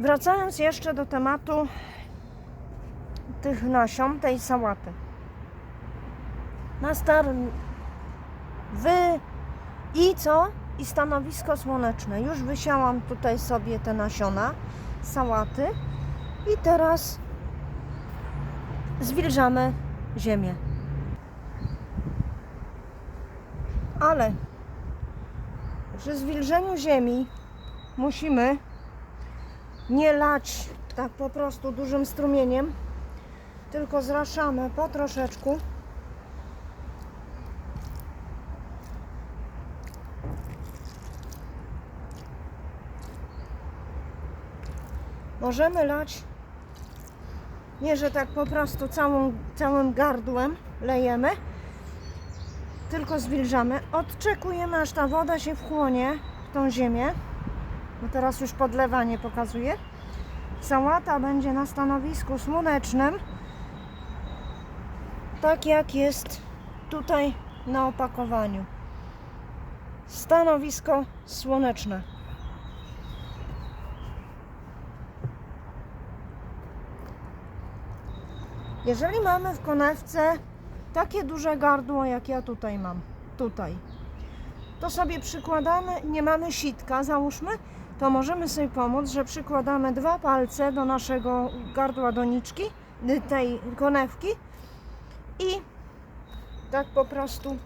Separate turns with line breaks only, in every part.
Wracając jeszcze do tematu tych nasion, tej sałaty. Na starym wy i co? I stanowisko słoneczne. Już wysiałam tutaj sobie te nasiona sałaty i teraz zwilżamy ziemię. Ale przy zwilżeniu ziemi musimy nie lać tak po prostu dużym strumieniem, tylko zraszamy po troszeczku. Możemy lać nie, że tak po prostu całą, całym gardłem lejemy, tylko zwilżamy. Odczekujemy, aż ta woda się wchłonie w tą ziemię. Bo teraz już podlewanie pokazuje. Sałata będzie na stanowisku słonecznym. Tak jak jest tutaj na opakowaniu. Stanowisko słoneczne. Jeżeli mamy w konewce takie duże gardło, jak ja tutaj mam, tutaj, to sobie przykładamy, nie mamy sitka, załóżmy, to możemy sobie pomóc, że przykładamy dwa palce do naszego gardła doniczki, y, tej konewki i tak po prostu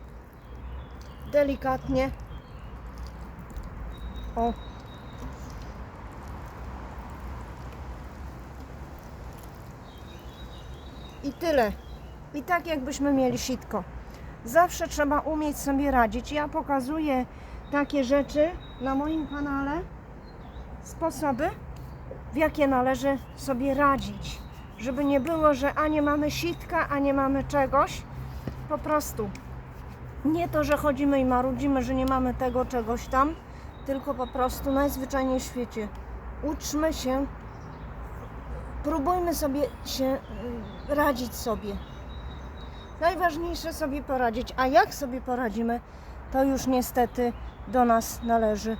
delikatnie o i tyle. I tak jakbyśmy mieli sitko. Zawsze trzeba umieć sobie radzić. Ja pokazuję takie rzeczy na moim kanale, sposoby, w jakie należy sobie radzić. Żeby nie było, że a nie mamy sitka, a nie mamy czegoś. Po prostu. Nie to, że chodzimy i marudzimy, że nie mamy tego czegoś tam, tylko po prostu najzwyczajniej w świecie. Uczmy się, próbujmy sobie się y, radzić sobie. Najważniejsze sobie poradzić, a jak sobie poradzimy, to już niestety do nas należy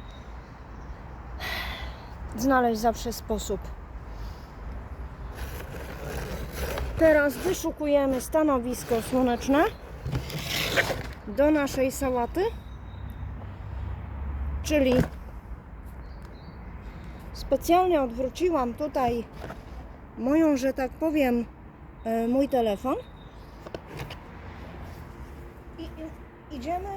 znaleźć zawsze sposób. Teraz wyszukujemy stanowisko słoneczne do naszej sałaty, czyli specjalnie odwróciłam tutaj moją, że tak powiem, e, mój telefon i i- idziemy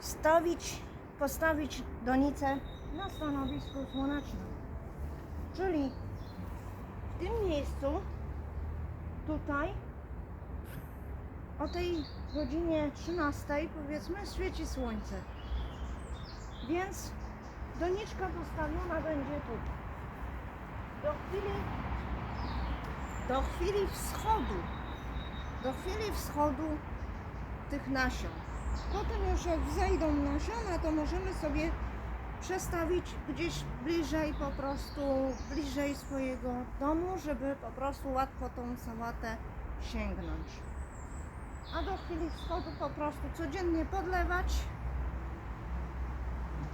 stawić, postawić donicę na stanowisku słonecznym. Czyli w tym miejscu, tutaj, o tej godzinie 13 powiedzmy świeci słońce. Więc doniczka postawiona będzie tu. Do chwili, do chwili wschodu do chwili wschodu tych nasion. Potem już jak wzejdą nasiona, to możemy sobie przestawić gdzieś bliżej po prostu, bliżej swojego domu, żeby po prostu łatwo tą sałatę sięgnąć. A do chwili wschodu po prostu codziennie podlewać,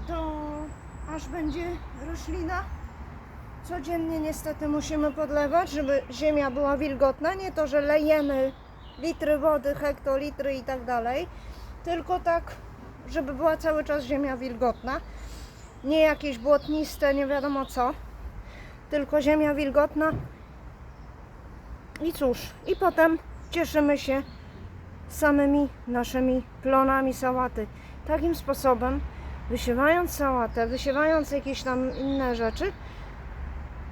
do aż będzie roślina. Codziennie niestety musimy podlewać, żeby ziemia była wilgotna. Nie to, że lejemy litry wody, hektolitry i tak dalej, tylko tak, żeby była cały czas ziemia wilgotna. Nie jakieś błotniste, nie wiadomo co, tylko ziemia wilgotna. I cóż, i potem cieszymy się samymi naszymi plonami sałaty. Takim sposobem, wysiewając sałatę, wysiewając jakieś tam inne rzeczy,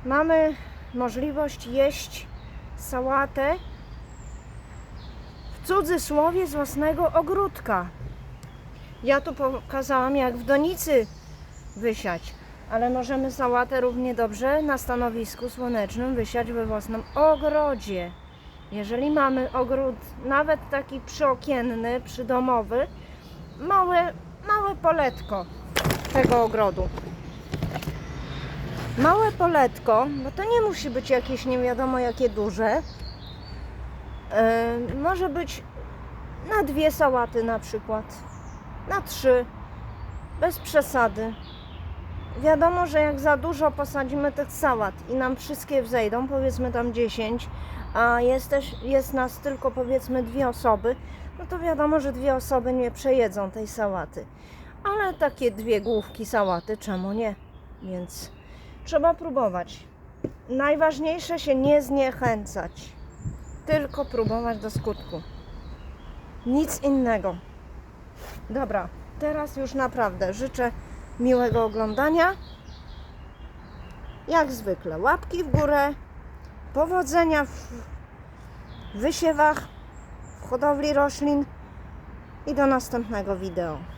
mamy możliwość jeść sałatę w cudzysłowie z własnego ogródka. Ja tu pokazałam, jak w donicy wysiać, ale możemy sałatę równie dobrze na stanowisku słonecznym wysiać we własnym ogrodzie. Jeżeli mamy ogród, nawet taki przyokienny, przydomowy, małe, małe poletko tego ogrodu. Małe poletko, bo to nie musi być jakieś nie wiadomo jakie duże. Yy, może być na dwie sałaty na przykład, na trzy, bez przesady. Wiadomo, że jak za dużo posadzimy tych sałat i nam wszystkie wzejdą, powiedzmy tam 10, a jest, też, jest nas tylko powiedzmy dwie osoby, no to wiadomo, że dwie osoby nie przejedzą tej sałaty. Ale takie dwie główki sałaty, czemu nie? Więc trzeba próbować. Najważniejsze się nie zniechęcać, tylko próbować do skutku. Nic innego. Dobra, teraz już naprawdę życzę miłego oglądania. Jak zwykle, łapki w górę, powodzenia w wysiewach, w hodowli roślin i do następnego wideo.